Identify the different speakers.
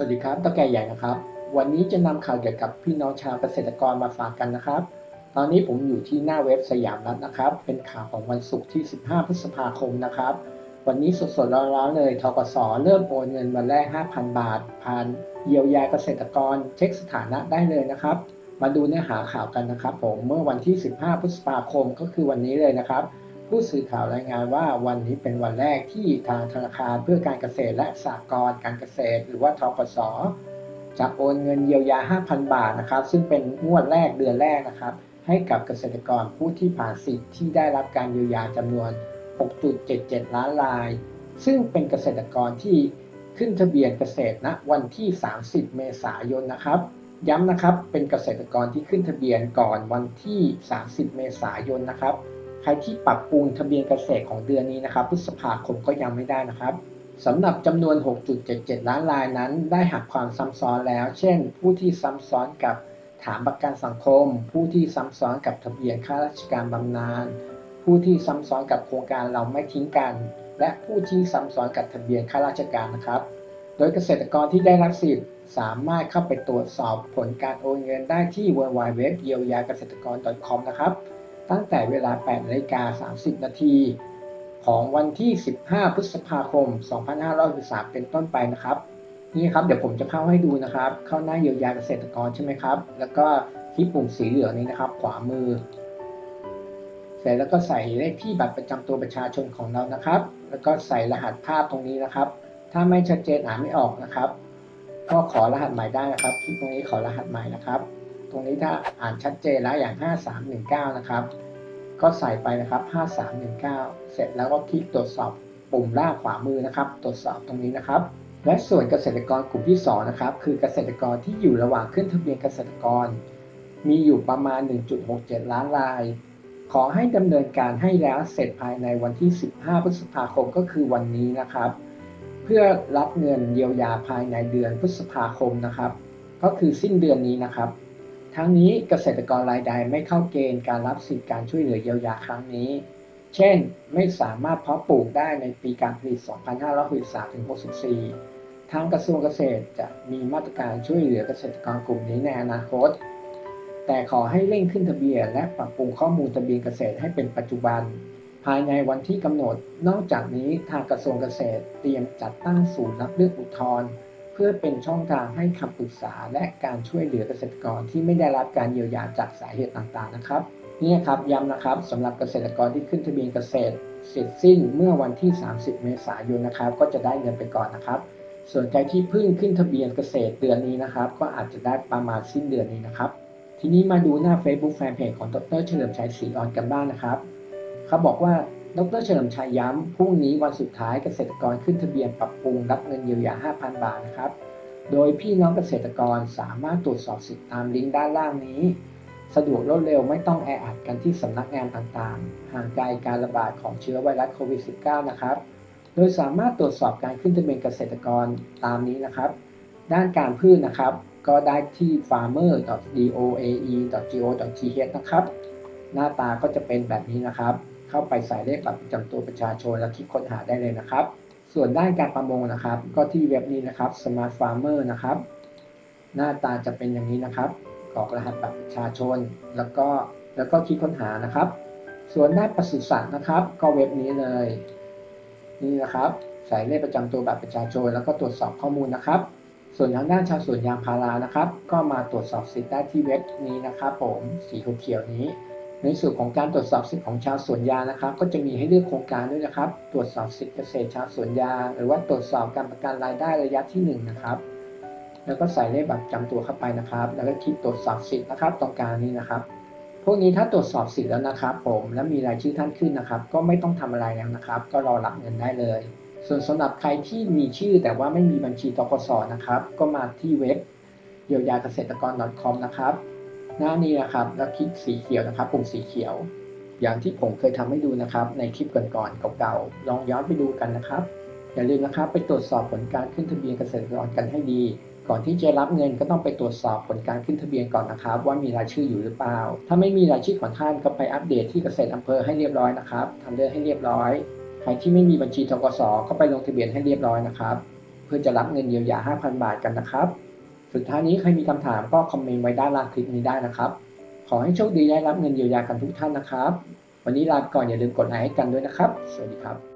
Speaker 1: สวัสดีครับตะแก่ใหญ่นะครับ วันนี้จะนำข่าวเกี่ยวกับพี่น้องชาวเกษตรกรมาฝากกันนะครับ ตอนนี้ผมอยู่ที่หน้าเว็บสยามรัฐนะครับ เป็นข่าวของวันศุกร์ที่ 15 พฤษภาคมนะครับ วันนี้สดๆร้อนๆเลยทกสเริ่มโอนเงินวันแรก 5,000 บาท ผ่านเยียวยาเกษตรกร เช็คสถานะได้เลยนะครับ มาดูเนื้อหาข่าวกันนะครับ ผมเมื่อวันที่ 15 พฤษภาคมก็คือวันนี้เลยนะครับ ผู้สื่อข่าวรายงานว่าวันนี้เป็นวันแรกที่ทางธนาคารเพื่อการเกษตรและสหกรณ์การเกษตร หรือว่าทกสจะโอนเงินเยียวยา 5,000 บาทนะครับ ซึ่งเป็นงวดแรกเดือนแรกนะครับ ให้กับเกษตรกรผู้ที่ผ่านสิทธิ์ที่ได้รับการเยียวยาจำนวน 6.77 ล้านราย ซึ่งเป็นเกษตรกรที่ขึ้นทะเบียนเกษตรณวันที่ 30 เมษายนนะครับ ย้ำนะครับเป็นเกษตรกรที่ขึ้นทะเบียนก่อนวันที่ 30 เมษายนนะครับ รที่ปรับปรุงทะเบียนเกษตรของเดือนนี้นะครับ พฤษภาคมก็ยังไม่ได้นะครับสำหรับจำนวน 6.77 ล้านรายนั้น ได้หักความซ้ำซ้อนแล้ว เช่น ผู้ที่ซ้ำซ้อนกับฐานประกันสังคม ผู้ที่ซ้ำซ้อนกับทะเบียนข้าราชการบำนาญ ผู้ที่ซ้ำซ้อนกับโครงการเราไม่ทิ้งกัน และผู้ที่ซ้ำซ้อนกับทะเบียนข้าราชการนะครับ โดยเกษตรกรที่ได้รับสิทธิ์สามารถเข้าไปตรวจสอบผลการโอนเงินได้ที่ www เยียวยาเกษตรกร .com นะครับ ตั้งแต่เวลา8นาฬิกา30 นาทีของวันที่ 15 พฤษภาคม 2563 เป็นต้นไปนะครับ นี่ครับ เดี๋ยวผมจะเข้าให้ดูนะครับ เข้าหน้าเยียวยาเกษตรกรใช่ไหมครับ แล้วก็ที่ปุ่มสีเหลืองนี้นะครับ ขวามือ เสร็จแล้วก็ใส่เลขที่บัตรประจำตัวประชาชนของเรานะครับ แล้วก็ใส่รหัสภาพตรงนี้นะครับ ถ้าไม่ชัดเจนอ่านไม่ออกนะครับ ก็ขอรหัสใหม่ได้นะครับคลิกตรงนี้ขอรหัสใหม่นะครับ ตรงนี้ถ้าอ่านชัดเจนแล้วอย่าง 5319 นะครับ ก็ใส่ไปนะครับ 5319 เสร็จแล้วก็คลิกตรวจสอบปุ่มล่างขวามือนะครับ ตรวจสอบตรงนี้นะครับ และส่วนเกษตรกรกลุ่มที่ 2 นะครับ คือเกษตรกรที่อยู่ระหว่างขึ้นทะเบียนเกษตรกร มีอยู่ประมาณ 1.67 ล้านราย ขอให้ดำเนินการให้แล้วเสร็จภายในวันที่ 15 พฤษภาคมก็คือวันนี้นะครับ เพื่อรับเงินเยียวยาภายในเดือนพฤษภาคมนะครับ ก็คือสิ้นเดือนนี้นะครับ ทั้งนี้เกษตรกรรายใดไม่เข้าเกณฑ์การรับสิทธิการช่วยเหลือเยียวยาครั้งนี้ เช่น ไม่สามารถเพาะปลูกได้ในปีการผลิต 2563-64 ทางกระทรวงเกษตรจะมีมาตรการช่วยเหลือเกษตรกรกลุ่มนี้ในอนาคต แต่ขอให้เร่งขึ้นทะเบียนและปรับปรุงข้อมูลทะเบียนเกษตรให้เป็นปัจจุบัน ภายในวันที่กำหนด นอกจากนี้ทางกระทรวงเกษตรเตรียมจัดตั้งศูนย์รับเรื่องอุทธรณ์ พื่อเป็นช่องทางให้คำปรึกษาและการช่วยเหลือเกษตรกรที่ไม่ได้รับการเยียวยาจากสาเหตุต่างๆนะครับนี่ครับย้ำนะครับสำหรับเกษตรกรที่ขึ้นทะเบียนเกษตร เสร็จสิ้นเมื่อวันที่ 30 เมษายนนะครับ ก็จะได้เงินไปก่อนนะครับ ส่วนใครที่เพิ่งขึ้นทะเบียนเกษตรเดือนนี้นะครับ ก็อาจจะได้ประมาณสิ้นเดือนนี้นะครับ ทีนี้มาดูหน้า Facebook Fanpage ของดรเฉลิมชัยศรีออนกันบ้างนะครับ เขาบอกว่า ดรเฉลิมชัยย้ำพรุ่งนี้วันสุดท้ายเกษตรกรขึ้นทะเบียนปรับปรุงรับเงินเยียวยา 5,000 บาทนะครับ โดยพี่น้องเกษตรกรสามารถตรวจสอบสิทธิตามลิงก์ด้านล่างนี้ สะดวกรวดเร็วไม่ต้องแออัดกันที่สำนักงานต่างๆ ห่างไกลการระบาดของเชื้อไวรัสโควิด -19 นะครับ โดยสามารถตรวจสอบการขึ้นทะเบียนเกษตรกรตามนี้นะครับ ด้านการพืชนะครับ ก็ได้ที่ farmer.doae.go.th นะครับ หน้าตาก็จะเป็นแบบนี้นะครับ เข้าไปใส่เลขบัตรประจำตัวประชาชนแล้วคลิกค้นหาได้เลยนะครับ ส่วนด้านการประมงนะครับ ก็ที่เว็บนี้นะครับ Smart Farmer นะครับ หน้าตาจะเป็นอย่างนี้นะครับกรอกรหัสบัตรประชาชน แล้วก็แล้วก็คลิกค้นหานะครับ ส่วนด้านปศุสัตว์นะครับ ก็เว็บนี้เลย นี่นะครับใส่เลขประจำตัวบัตรประชาชน แล้วก็ตรวจสอบข้อมูลนะครับ ส่วนทางด้านชาวสวนยางพารานะครับ ก็มาตรวจสอบสิทธิ์ได้ที่เว็บนี้นะครับ ผมสีเขียวนี้ ในส่วนของการตรวจสอบสิทธิ์ของชาวสวนยางนะครับ ก็จะมีให้เลือกโครงการด้วยนะครับ ตรวจสอบสิทธิเกษตรชาวสวนยางหรือว่าตรวจสอบการประกันรายได้ระยะที่หนึ่งนะครับ แล้วก็ใส่เลขบัตรจำตัวเข้าไปนะครับ แล้วก็คลิกตรวจสอบสิทธิ์นะครับ ตรงกลางนี้นะครับ พวกนี้ถ้าตรวจสอบสิทธิ์แล้วนะครับ ผมและมีรายชื่อท่านขึ้นนะครับ ก็ไม่ต้องทำอะไรแล้วนะครับ ก็รอรับเงินได้เลย ส่วนสำหรับใครที่มีชื่อแต่ว่าไม่มีบัญชีตกสนะครับ ก็มาที่เว็บเยียวยาเกษตรกร .com นะครับ หน้านี้นะครับ แล้วคลิกสีเขียวนะครับ ปุ่มสีเขียว อย่างที่ผมเคยทำให้ดูนะครับ ในคลิปก่อนๆเก่าๆลองย้อนไปดูกันนะครับ อย่าลืมนะครับ ไปตรวจสอบผลการขึ้นทะเบียนเกษตรกรกันให้ดี ก่อนที่จะรับเงินก็ต้องไปตรวจสอบผลการขึ้นทะเบียนก่อนนะครับ ว่ามีรายชื่ออยู่หรือเปล่า ถ้าไม่มีรายชื่อของท่านก็ไปอัปเดตที่เกษตรอำเภอให้เรียบร้อยนะครับทำเรื่องให้เรียบร้อยใครที่ไม่มีบัญชีทกสก็ไปลงทะเบียนให้เรียบร้อยนะครับ เพื่อจะรับเงินเยียวยา 5,000 บาทกันนะครับ สุดท้ายนี้ใครมีคำถามก็คอมเมนต์ไว้ด้านล่างคลิปนี้ได้นะครับ ขอให้โชคดีได้รับเงินเยียวยากันทุกท่านนะครับ วันนี้ลาไปก่อนอย่าลืมกดไลค์ให้กันด้วยนะครับ สวัสดีครับ